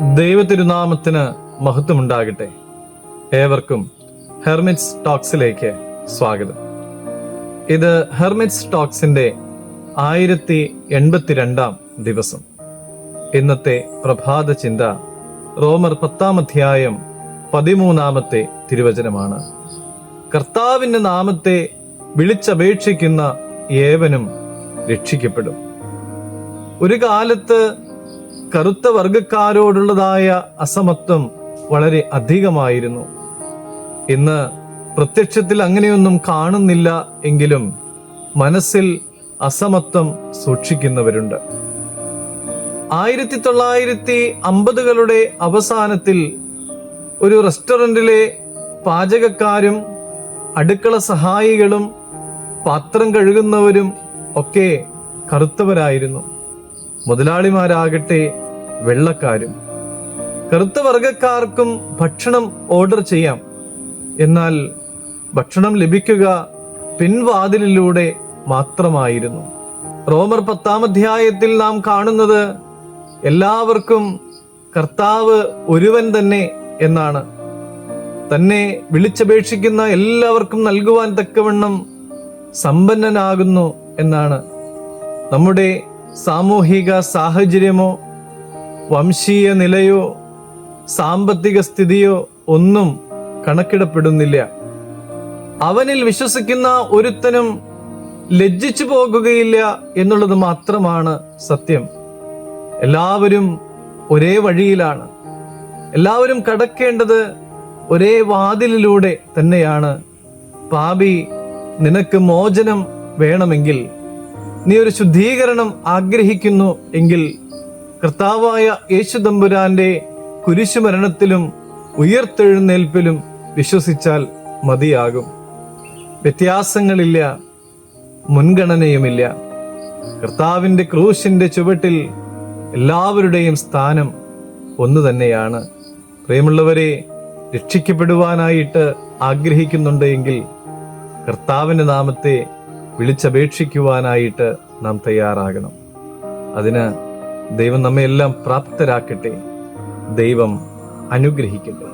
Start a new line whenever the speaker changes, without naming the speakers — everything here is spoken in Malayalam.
ദൈവതിരുനാമത്തിന് മഹത്വമുണ്ടാകട്ടെ. ഏവർക്കും ഹെർമിറ്റ്സ് ടോക്സിലേക്ക് സ്വാഗതം. ഇത് ഹെർമിറ്റ്സ് ടോക്സിന്റെ ആയിരത്തി എൺപത്തിരണ്ടാം ദിവസം. ഇന്നത്തെ പ്രഭാത ചിന്ത റോമർ പത്താം അധ്യായം പതിമൂന്നാമത്തെ തിരുവചനമാണ്. കർത്താവിന്റെ നാമത്തെ വിളിച്ചപേക്ഷിക്കുന്ന ഏവനും രക്ഷിക്കപ്പെടും. ഒരു കാലത്ത് കറുത്ത വർഗക്കാരോടുള്ളതായ അസമത്വം വളരെ അധികമായിരുന്നു. ഇന്ന് പ്രത്യക്ഷത്തിൽ അങ്ങനെയൊന്നും കാണുന്നില്ല എങ്കിലും മനസ്സിൽ അസമത്വം സൂക്ഷിക്കുന്നവരുണ്ട്. ആയിരത്തി തൊള്ളായിരത്തി അമ്പതുകളുടെ അവസാനത്തിൽ ഒരു റെസ്റ്റോറന്റിലെ പാചകക്കാരും അടുക്കള സഹായികളും പാത്രം കഴുകുന്നവരും ഒക്കെ കറുത്തവരായിരുന്നു. മുതലാളിമാരാകട്ടെ വെള്ളക്കാരും. കറുത്ത വർഗക്കാർക്കും ഭക്ഷണം ഓർഡർ ചെയ്യാം. എന്നാൽ ഭക്ഷണം ലഭിക്കുക പിൻവാതിലിലൂടെ മാത്രമായിരുന്നു. റോമർ പത്താം അധ്യായത്തിൽ നാം കാണുന്നത് എല്ലാവർക്കും കർത്താവ് ഒരുവൻ തന്നെ എന്നാണ്. തന്നെ വിളിച്ചപേക്ഷിക്കുന്ന എല്ലാവർക്കും നൽകുവാൻ തക്കവണ്ണം സമ്പന്നനാകുന്നു എന്നാണ്. നമ്മുടെ സാമൂഹിക സാഹചര്യമോ വംശീയ നിലയോ സാമ്പത്തിക സ്ഥിതിയോ ഒന്നും കണക്കിടപ്പെടുന്നില്ല. അവനിൽ വിശ്വസിക്കുന്ന ഒരുത്തനും ലജ്ജിച്ചു പോകുകയില്ല എന്നുള്ളത് മാത്രമാണ് സത്യം. എല്ലാവരും ഒരേ വഴിയിലാണ്. എല്ലാവരും കടക്കേണ്ടത് ഒരേ വാതിലിലൂടെ തന്നെയാണ്. പാപി നിനക്ക് മോചനം വേണമെങ്കിൽ നീ ഒരു ശുദ്ധീകരണം ആഗ്രഹിക്കുന്നു എങ്കിൽ കർത്താവായ യേശു തമ്പുരാന്റെ കുരിശുമരണത്തിലും ഉയർത്തെഴുന്നേൽപ്പിലും വിശ്വസിച്ചാൽ മതിയാകും. വ്യത്യാസങ്ങളില്ല മുൻഗണനയുമില്ല. കർത്താവിന്റെ ക്രൂശിന്റെ ചുവട്ടിൽ എല്ലാവരുടെയും സ്ഥാനം ഒന്നു തന്നെയാണ്. പ്രിയമുള്ളവരെ രക്ഷിക്കപ്പെടുവാനായിട്ട് ആഗ്രഹിക്കുന്നുണ്ട് എങ്കിൽ കർത്താവിന്റെ നാമത്തെ വിളിച്ചപേക്ഷിക്കുവാനായിട്ട് നാം തയ്യാറാകണം. അതിന് ദൈവം നമ്മെ എല്ലാം പ്രാപ്തരാക്കട്ടെ. ദൈവം അനുഗ്രഹിക്കട്ടെ.